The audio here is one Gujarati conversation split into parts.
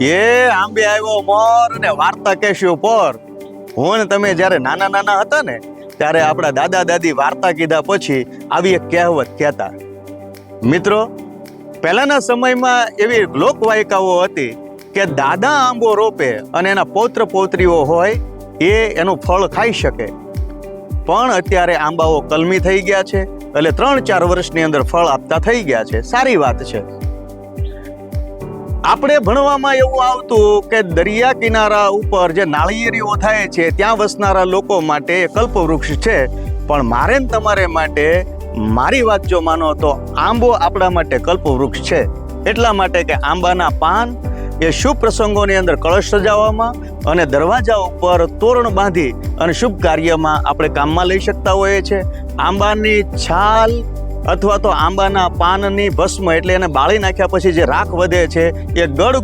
એ આંબે આવ્યો મોર અને વાર્તા કેશ્યો પર હું તમે જ્યારે નાના નાના હતા ને, ત્યારે આપણા દાદા દાદી વાર્તા કીધા પછી આવી એક કહેવત કહેતા. મિત્રો, પહેલાના સમયમાં એવી લોકવાયકાઓ હતી કે દાદા આંબો રોપે અને એના પૌત્ર પૌત્રીઓ હોય, એ એનું ફળ ખાઈ શકે. પણ અત્યારે આંબાઓ કલમી થઈ ગયા છે, એટલે ત્રણ ચાર વર્ષની અંદર ફળ આપતા થઈ ગયા છે. સારી વાત છે. આપણે ભણવામાં એવું આવતું કે દરિયા કિનારા ઉપર જે નાળિયેરીઓ થાય છે, ત્યાં વસનારા લોકો માટે કલ્પવૃક્ષ છે. પણ મારે ને તમારે માટે મારી વાત જો માનો તો આંબો આપણા માટે કલ્પવૃક્ષ છે. એટલા માટે કે આંબાના પાન એ શુભ પ્રસંગોની અંદર કળશ સજાવવામાં અને દરવાજા ઉપર તોરણ બાંધી અને શુભ કાર્યમાં આપણે કામમાં લઈ શકતા હોઈએ છીએ. આંબાની છાલ અથવા તો આંબાના પાનની ભસ્મ એટલે એને બાળી નાખ્યા પછી જે રાખ વધે છે, એ ગળ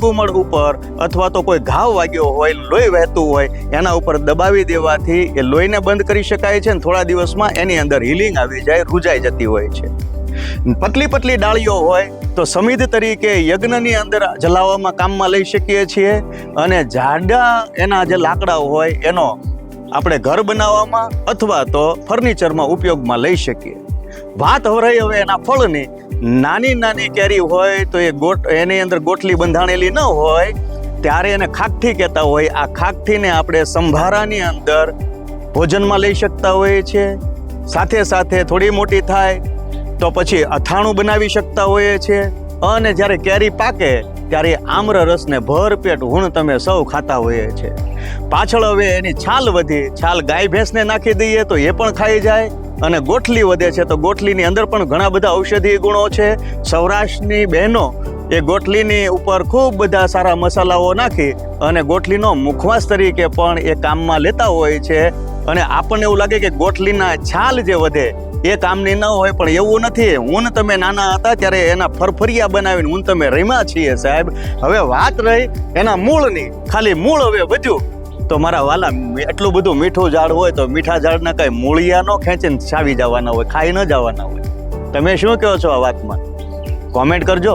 ઉપર અથવા તો કોઈ ઘાવ વાગ્યો હોય, લોહી વહેતું હોય, એના ઉપર દબાવી દેવાથી એ લોહીને બંધ કરી શકાય છે અને થોડા દિવસમાં એની અંદર હિલિંગ આવી જાય, રૂજાઈ જતી હોય છે. પતલી પતલી ડાળીઓ હોય તો સમિધ તરીકે યજ્ઞની અંદર જલાવવામાં કામમાં લઈ શકીએ છીએ અને જાડા એના જે લાકડાઓ હોય એનો આપણે ઘર બનાવવામાં અથવા તો ફર્નિચરમાં ઉપયોગમાં લઈ શકીએ. વાત હવરાઈ હવે એના ફળની. નાની નાની કેરી હોય તો એ ગોટ એની અંદર ગોટલી બંધાણેલી ન હોય, ત્યારે એને ખાકઠી કહેતા હોય. આ ખાકઠીને આપણે સંભારાની અંદર ભોજનમાં લઈ શકતા હોઈએ છીએ. સાથે સાથે થોડી મોટી થાય તો પછી અથાણું બનાવી શકતા હોઈએ છીએ. અને જ્યારે કેરી પાકે, ત્યારે આમ્ર રસને ભરપેટ હુણ તમે સૌ ખાતા હોઈએ છીએ. પાછળ હવે એની છાલ વધી, છાલ ગાય ભેંસને નાખી દઈએ તો એ પણ ખાઈ જાય. અને ગોઠલી વધે છે. તો ગોઠલીની અંદર પણ ઘણા બધા ઔષધીય ગુણો છે. સૌરાષ્ટ્રની બહેનો એ ગોઠલીની ઉપર ખૂબ બધા સારા મસાલાઓ નાખી અને ગોઠલીનો મુખવાસ તરીકે પણ એ કામમાં લેતા હોય છે. અને આપણને એવું લાગે કે ગોઠલીના છાલ જે વધે એ કામની ન હોય, પણ એવું નથી. હું તમે નાના હતા ત્યારે એના ફરફરિયા બનાવીને હું તમે રમ્યા છીએ સાહેબ. હવે વાત રહી એના મૂળની. ખાલી મૂળ હવે વધ્યું. તો મારા વાલા એટલું બધું મીઠું ઝાડ હોય તો મીઠા ઝાડના કઈ મૂળિયા ન ખેંચીને છાવી જવાના હોય, ખાઈ ન જવાના હોય. તમે શું કહો છો આ વાતમાં? કોમેન્ટ કરજો.